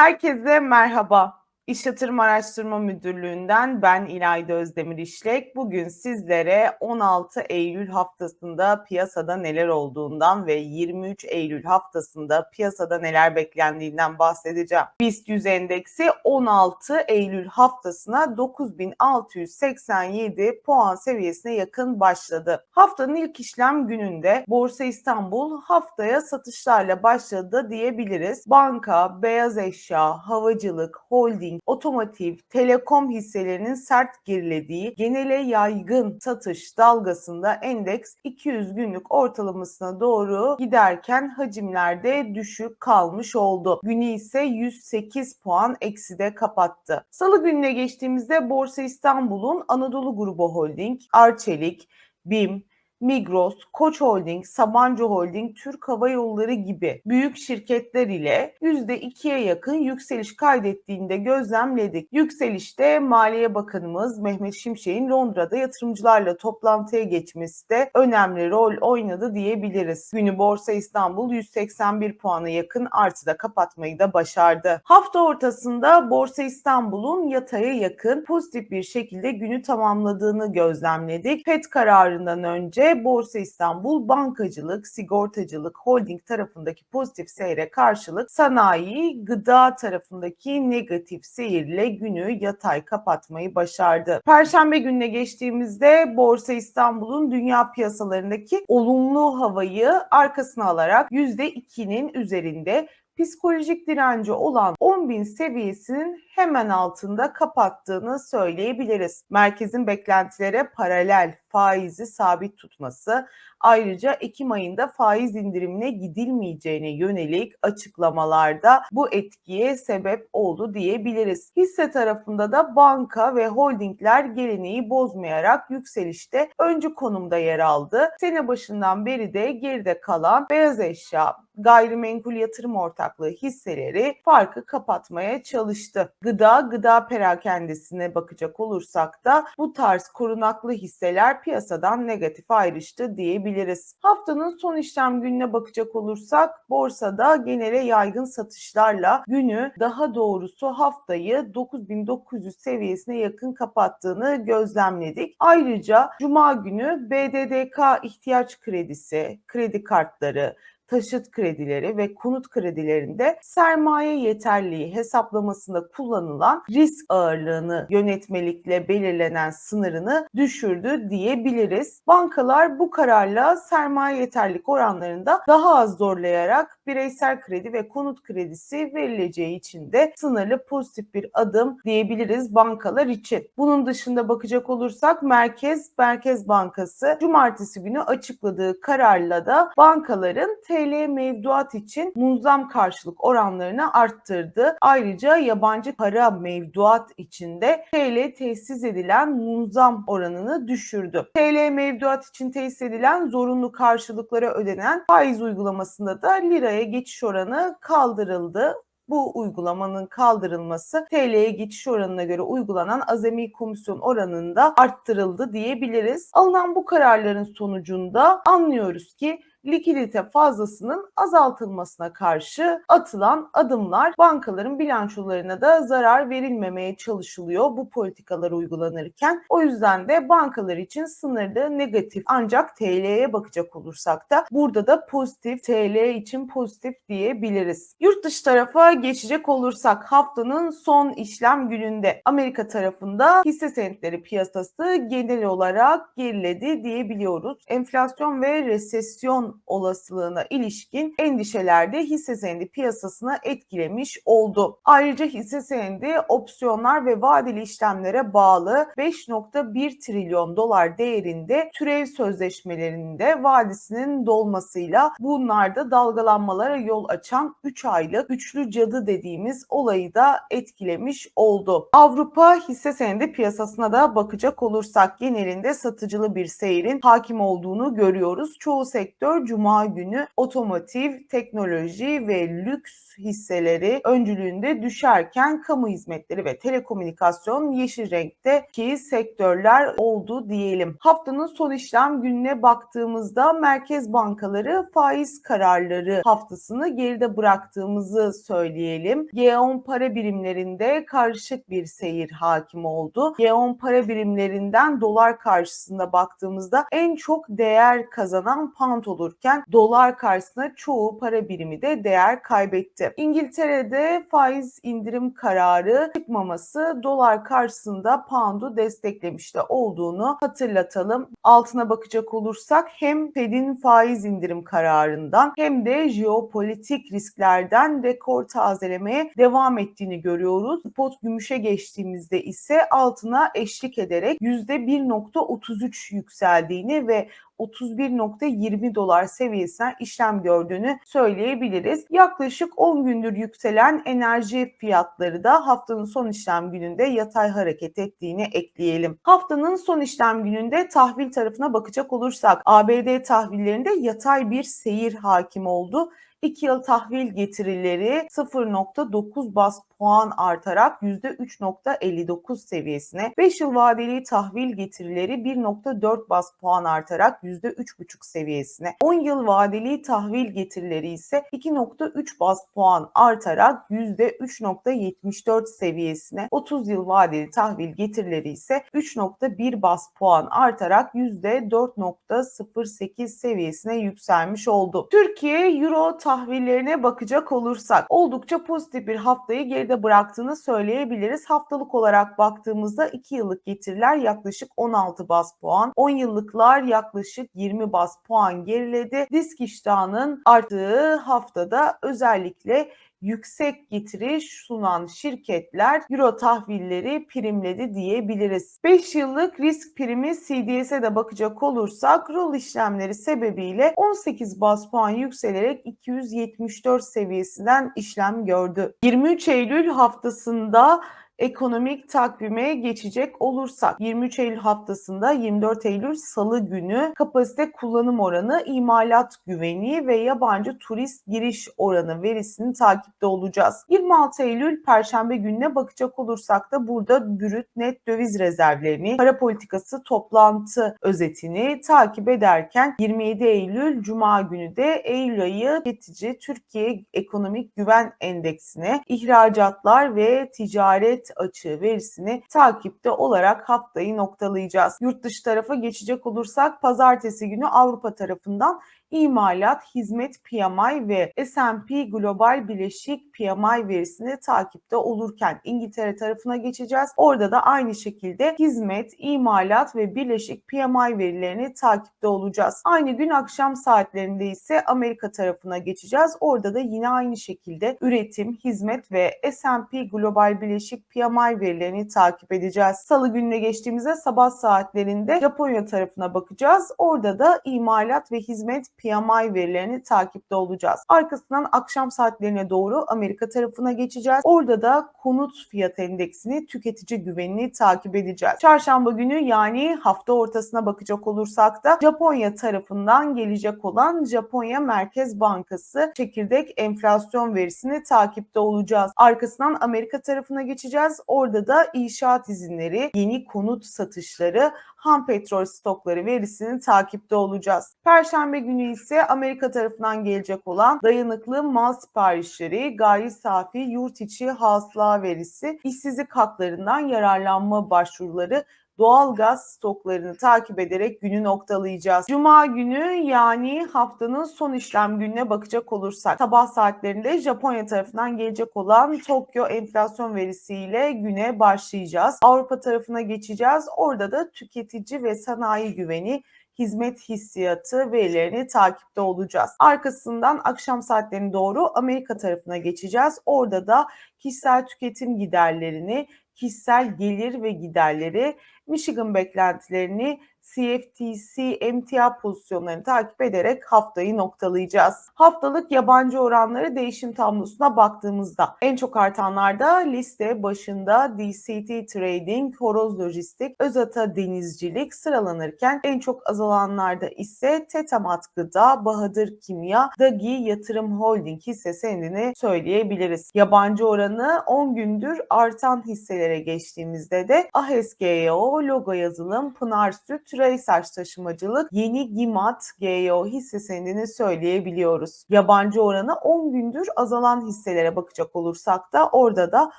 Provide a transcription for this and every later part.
Herkese merhaba. İş Yatırım Araştırma Müdürlüğü'nden ben İlayda Özdemir İşlek. Bugün sizlere 16 Eylül haftasında piyasada neler olduğundan ve 23 Eylül haftasında piyasada neler beklendiğinden bahsedeceğim. BIST 100 endeksi 16 Eylül haftasına 9687 puan seviyesine yakın başladı. Haftanın ilk işlem gününde Borsa İstanbul haftaya satışlarla başladı diyebiliriz. Banka, beyaz eşya, havacılık, holding, otomotiv, telekom hisselerinin sert gerilediği genele yaygın satış dalgasında endeks 200 günlük ortalamasına doğru giderken hacimlerde düşük kalmış oldu. Günü ise 108 puan ekside kapattı. Salı gününe geçtiğimizde Borsa İstanbul'un Anadolu Grubu Holding, Arçelik, BİM, Migros, Koç Holding, Sabancı Holding, Türk Hava Yolları gibi büyük şirketler ile %2'ye yakın yükseliş kaydettiğinde gözlemledik. Yükselişte Maliye Bakanımız Mehmet Şimşek'in Londra'da yatırımcılarla toplantıya geçmesi de önemli rol oynadı diyebiliriz. Günü Borsa İstanbul 181 puana yakın artıda kapatmayı da başardı. Hafta ortasında Borsa İstanbul'un yataya yakın pozitif bir şekilde günü tamamladığını gözlemledik. FED kararından önce Borsa İstanbul bankacılık, sigortacılık, holding tarafındaki pozitif seyre karşılık sanayi, gıda tarafındaki negatif seyirle günü yatay kapatmayı başardı. Perşembe gününe geçtiğimizde Borsa İstanbul'un dünya piyasalarındaki olumlu havayı arkasına alarak %2'nin üzerinde psikolojik direnci olan 10.000 seviyesinin hemen altında kapattığını söyleyebiliriz. Merkezin beklentilere paralel faizi sabit tutması, ayrıca Ekim ayında faiz indirimine gidilmeyeceğine yönelik açıklamalarda bu etkiye sebep oldu diyebiliriz. Hisse tarafında da banka ve holdingler geleneği bozmayarak yükselişte öncü konumda yer aldı. Sene başından beri de geride kalan beyaz eşya, gayrimenkul yatırım ortaklığı hisseleri farkı kapatmaya çalıştı. Gıda, gıda perakendesine bakacak olursak da bu tarz korunaklı hisseler piyasadan negatif ayrıştı diyebiliriz. Haftanın son işlem gününe bakacak olursak borsada genele yaygın satışlarla günü daha doğrusu haftayı 9900 seviyesine yakın kapattığını gözlemledik. Ayrıca cuma günü BDDK ihtiyaç kredisi, kredi kartları, taşıt kredileri ve konut kredilerinde sermaye yeterliği hesaplamasında kullanılan risk ağırlığını yönetmelikle belirlenen sınırını düşürdü diyebiliriz. Bankalar bu kararla sermaye yeterlik oranlarında daha az zorlayarak bireysel kredi ve konut kredisi verileceği için de sınırlı pozitif bir adım diyebiliriz bankalar için. Bunun dışında bakacak olursak Merkez Merkez Bankası cumartesi günü açıkladığı kararla da bankaların TL mevduat için munzam karşılık oranlarını arttırdı. Ayrıca yabancı para mevduat için de TL tesis edilen munzam oranını düşürdü. TL mevduat için tesis edilen zorunlu karşılıklara ödenen faiz uygulamasında da liraya geçiş oranı kaldırıldı bu uygulamanın kaldırılması TL'ye geçiş oranına göre uygulanan azami komisyon oranında arttırıldı diyebiliriz. Alınan bu kararların sonucunda anlıyoruz ki likidite fazlasının azaltılmasına karşı atılan adımlar bankaların bilançolarına da zarar verilmemeye çalışılıyor bu politikalar uygulanırken. O yüzden de bankalar için sınırlı negatif ancak TL'ye bakacak olursak da burada da pozitif TL için pozitif diyebiliriz. Yurt dışı tarafa geçecek olursak haftanın son işlem gününde Amerika tarafında hisse senetleri piyasası genel olarak geriledi diyebiliyoruz. Enflasyon ve resesyon olasılığına ilişkin endişeler de hisse senedi piyasasına etkilemiş oldu. Ayrıca hisse senedi opsiyonlar ve vadeli işlemlere bağlı 5.1 trilyon dolar değerinde türev sözleşmelerinde vadisinin dolmasıyla bunlarda dalgalanmalara yol açan 3 aylık üçlü cadı dediğimiz olayı da etkilemiş oldu. Avrupa hisse senedi piyasasına da bakacak olursak genelinde satıcılı bir seyrin hakim olduğunu görüyoruz. Çoğu sektör Cuma günü otomotiv, teknoloji ve lüks hisseleri öncülüğünde düşerken kamu hizmetleri ve telekomünikasyon yeşil renkte ki sektörler oldu diyelim. Haftanın son işlem gününe baktığımızda merkez bankaları faiz kararları haftasını geride bıraktığımızı söyleyelim. G10 para birimlerinde karışık bir seyir hakim oldu. G10 para birimlerinden dolar karşısında baktığımızda en çok değer kazanan pound olurken dolar karşısında çoğu para birimi de değer kaybetti. İngiltere'de faiz indirim kararı çıkmaması dolar karşısında pound'u desteklemişti olduğunu hatırlatalım. Altına bakacak olursak hem Fed'in faiz indirim kararından hem de jeopolitik risklerden rekor tazelemeye devam ettiğini görüyoruz. Spot gümüşe geçtiğimizde ise altına eşlik ederek %1.33 yükseldiğini ve 31.20 dolar seviyesinden işlem gördüğünü söyleyebiliriz. Yaklaşık 10 gündür yükselen enerji fiyatları da haftanın son işlem gününde yatay hareket ettiğini ekleyelim. Haftanın son işlem gününde tahvil tarafına bakacak olursak ABD tahvillerinde yatay bir seyir hakim oldu. 2 yıl tahvil getirileri 0.9 bas puan artarak %3.59 seviyesine, 5 yıl vadeli tahvil getirileri 1.4 bas puan artarak %3.5 seviyesine, 10 yıl vadeli tahvil getirileri ise 2.3 bas puan artarak %3.74 seviyesine, 30 yıl vadeli tahvil getirileri ise 3.1 bas puan artarak %4.08 seviyesine yükselmiş oldu. Türkiye Euro tahvillerine bakacak olursak oldukça pozitif bir haftayı geride bıraktığını söyleyebiliriz. Haftalık olarak baktığımızda 2 yıllık getiriler yaklaşık 16 bas puan, 10 yıllıklar yaklaşık 20 bas puan geriledi. Disk iştahının arttığı haftada özellikle yüksek getiri sunan şirketler euro tahvilleri primledi diyebiliriz. 5 yıllık risk primi CDS'e de bakacak olursak rol işlemleri sebebiyle 18 bas puan yükselerek 274 seviyesinden işlem gördü. 23 Eylül haftasında ekonomik takvime geçecek olursak 23 Eylül haftasında 24 Eylül Salı günü kapasite kullanım oranı, imalat güveni ve yabancı turist giriş oranı verisini takipte olacağız. 26 Eylül Perşembe gününe bakacak olursak da burada brüt net döviz rezervlerini, para politikası toplantı özetini takip ederken 27 Eylül Cuma günü de Eylül ayı tüketici Türkiye Ekonomik Güven Endeksine, ihracatlar ve ticaret açığı verisini takipte olarak haftayı noktalayacağız. Yurt dışı tarafa geçecek olursak pazartesi günü Avrupa tarafından imalat, hizmet PMI ve S&P Global Bileşik PMI verisini takipte olurken İngiltere tarafına geçeceğiz. Orada da aynı şekilde hizmet, imalat ve birleşik PMI verilerini takipte olacağız. Aynı gün akşam saatlerinde ise Amerika tarafına geçeceğiz. Orada da yine aynı şekilde üretim, hizmet ve S&P Global Bileşik PMI verilerini takip edeceğiz. Salı gününe geçtiğimizde sabah saatlerinde Japonya tarafına bakacağız. Orada da imalat ve hizmet PMI verilerini takipte olacağız. Arkasından akşam saatlerine doğru Amerika tarafına geçeceğiz. Orada da konut fiyat endeksini, tüketici güvenini takip edeceğiz. Çarşamba günü yani hafta ortasına bakacak olursak da Japonya tarafından gelecek olan Japonya Merkez Bankası çekirdek enflasyon verisini takipte olacağız. Arkasından Amerika tarafına geçeceğiz. Orada da inşaat izinleri, yeni konut satışları, ham petrol stokları verisini takipte olacağız. Perşembe günü ise Amerika tarafından gelecek olan dayanıklı mal siparişleri, gayri safi yurt içi hasıla verisi, işsizlik haklarından yararlanma başvuruları doğal gaz stoklarını takip ederek günü noktalayacağız. Cuma günü yani haftanın son işlem gününe bakacak olursak sabah saatlerinde Japonya tarafından gelecek olan Tokyo enflasyon verisiyle güne başlayacağız. Avrupa tarafına geçeceğiz. Orada da tüketici ve sanayi güveni hizmet hissiyatı verilerini takipte olacağız. Arkasından akşam saatlerine doğru Amerika tarafına geçeceğiz. Orada da kişisel tüketim giderlerini, kişisel gelir ve giderleri Michigan beklentilerini CFTC emtia pozisyonlarını takip ederek haftayı noktalayacağız. Haftalık yabancı oranları değişim tablosuna baktığımızda en çok artanlarda liste başında DCT Trading, Horoz Lojistik, Özata Denizcilik sıralanırken en çok azalanlarda ise Tetamat Gıda, Bahadır Kimya, Dagi Yatırım Holding hisse senedini söyleyebiliriz. Yabancı oranı 10 gündür artan hisselere geçtiğimizde de Ahes GEO, Logo Yazılım, Pınar Süt, Reysaç Taşımacılık, Yeni Gimat GEO hisse senedini söyleyebiliyoruz. Yabancı oranı 10 gündür azalan hisselere bakacak olursak da orada da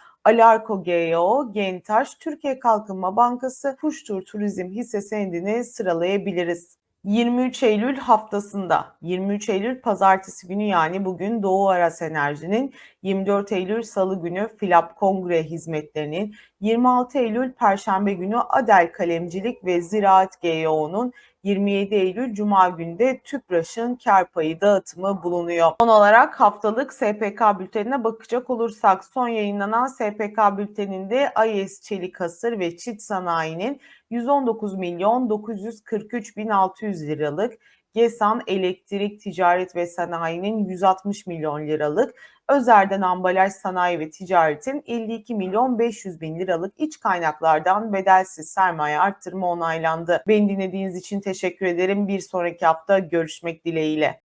Alarko GEO, Gentaş, Türkiye Kalkınma Bankası, Kuştur Turizm hisse senedini sıralayabiliriz. 23 Eylül haftasında. 23 Eylül pazartesi günü yani bugün Doğu Aras Enerji'nin 24 Eylül Salı günü Filap Kongre hizmetlerinin 26 Eylül Perşembe günü Adel Kalemcilik ve Ziraat GEO'nun 27 Eylül Cuma günde TÜPRAŞ'ın kar payı dağıtımı bulunuyor. Son olarak haftalık SPK bültenine bakacak olursak son yayınlanan SPK bülteninde IS Çelik Hasır ve Çit Sanayi'nin 119 milyon 943 bin 600 liralık, GESAN Elektrik Ticaret ve Sanayi'nin 160 milyon liralık, Özer'den Ambalaj Sanayi ve Ticaret'in 52 milyon 500 bin liralık iç kaynaklardan bedelsiz sermaye arttırma onaylandı. Beni dinlediğiniz için teşekkür ederim. Bir sonraki hafta görüşmek dileğiyle.